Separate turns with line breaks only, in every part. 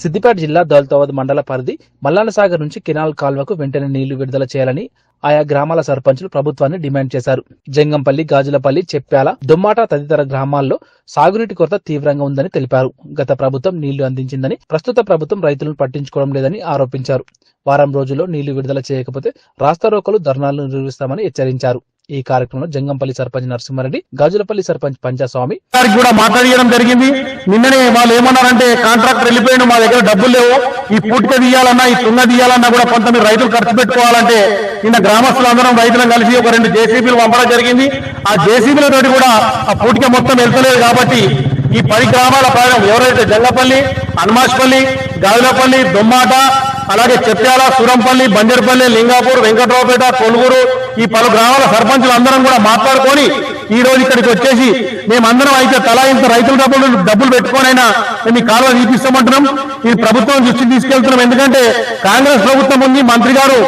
సిద్దిపేట జిల్లా దౌలతాబాద్ మండల పరిధి మల్లానసాగర్ నుంచి కెనాల్ కాల్వకు వెంటనే నీళ్ళు విడుదల చేయాలని ఆయా గ్రామాల సర్పంచులు ప్రభుత్వాన్ని డిమాండ్ చేశారు. జంగంపల్లి గాజులపల్లి చెప్పాల దుమ్మాట తదితర గ్రామాల్లో సాగునీటి కొరత తీవ్రంగా ఉందని తెలిపారు. గత ప్రభుత్వం నీళ్ళు అందించిందని ప్రస్తుత ప్రభుత్వం రైతులను పట్టించుకోవడం లేదని ఆరోపించారు. వారం రోజుల్లో నీళ్ళు విడుదల చేయకపోతే రాస్తారోకలు ధర్నాలు నిర్వహిస్తామని హెచ్చరించారు. ఈ కార్యక్రమంలో జంగంపల్లి సర్పంచ్ నరసింహారెడ్డి గాజులపల్లి సర్పంచ్ పంచాస్వామి
కూడా మాట్లాడియడం జరిగింది. నిన్ననే వాళ్ళు ఏమన్నారంటే కాంట్రాక్టర్ వెళ్ళిపోయిండు మా దగ్గర డబ్బులు లేవు. ఈ పూటిక తీయాలన్నా ఈ తుంగ తీయాలన్నా కూడా కొంతమంది రైతులు ఖర్చు పెట్టుకోవాలంటే నిన్న గ్రామస్తులందరం రైతులను కలిసి ఒక రెండు జేసీబీలు పంపడం జరిగింది. ఆ జేసీబీలతోటి కూడా ఆ పూటిక మొత్తం వెళ్తలేదు కాబట్టి ఈ పది గ్రామాల ప్రయాణం ఎవరైతే జంగపల్లి హనుమాష్పల్లి గాజులపల్లి దొమ్మాట అలాగే చెప్పాల సూరంపల్లి బంజర్పల్లి లింగాపూర్ వెంకట్రావుపేట కొలుగురు ఈ పలు గ్రామాల సర్పంచులు అందరం కూడా మాట్లాడుకొని ఈ రోజు ఇక్కడికి వచ్చేసి మేమందరం అయితే తలా ఇంత రైతుల డబ్బులు డబ్బులు పెట్టుకోనైనా మేము ఈ కాలువ తీపిస్తామంటున్నాం ఈ ప్రభుత్వం దృష్టికి తీసుకెళ్తున్నాం. ఎందుకంటే కాంగ్రెస్ ప్రభుత్వం ఉంది మంత్రి గారు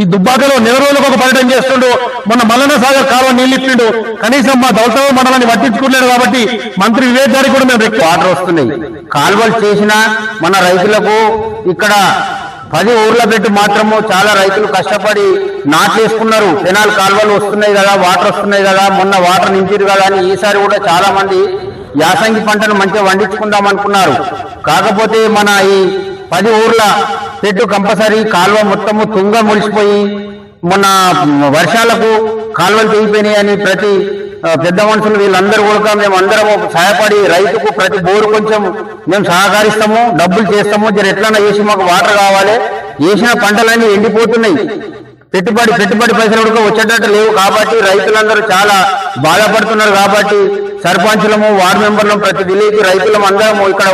ఈ దుబ్బాకలో నెల రోజులకు ఒక పర్యటన చేస్తుండు. మొన్న మల్లన్న సాగర్ కాలువ నీళ్ళు ఇచ్చిండు కనీసం మా దౌతవ మండలాన్ని పట్టించుకోలేడు కాబట్టి మంత్రి వివేక్ గారికి కూడా మేము
వాటర్ వస్తున్నాయి. కాలువలు చేసిన మన రైతులకు ఇక్కడ పది ఊర్ల పెట్టి మాత్రము చాలా రైతులు కష్టపడి నాటేసుకున్నారు. కెనాల్ కాలువలు వస్తున్నాయి కదా వాటర్ వస్తున్నాయి కదా మొన్న వాటర్ నింపారు కదా అని ఈసారి కూడా చాలా మంది యాసంగి పంటను మంచిగా వండించుకుందాం అనుకున్నారు. కాకపోతే మన ఈ పది ఊర్ల పెట్టు కంపల్సరీ కాలువ మొత్తము తుంగ ముడిచిపోయి మొన్న వర్షాలకు కాలువలు తెగిపోయినాయి అని ప్రతి పెద్ద మనుషులు వీళ్ళందరూ కూడా మేము అందరం సహాయపడి రైతుకు ప్రతి బోరు కొంచెం మేము సహకరిస్తాము డబ్బులు చేస్తాము. జర ఎట్లన్నా చేసి మాకు వాటర్ కావాలి. వేసిన పంటలన్నీ ఎండిపోతున్నాయి. పెట్టుబడి పెట్టుబడి పైసలు కూడా వచ్చేటట్టు లేవు కాబట్టి రైతులందరూ చాలా బాధపడుతున్నారు కాబట్టి సర్పంచులము వార్డు మెంబర్లు ప్రతి విలేజ్ రైతులం అందరము ఇక్కడ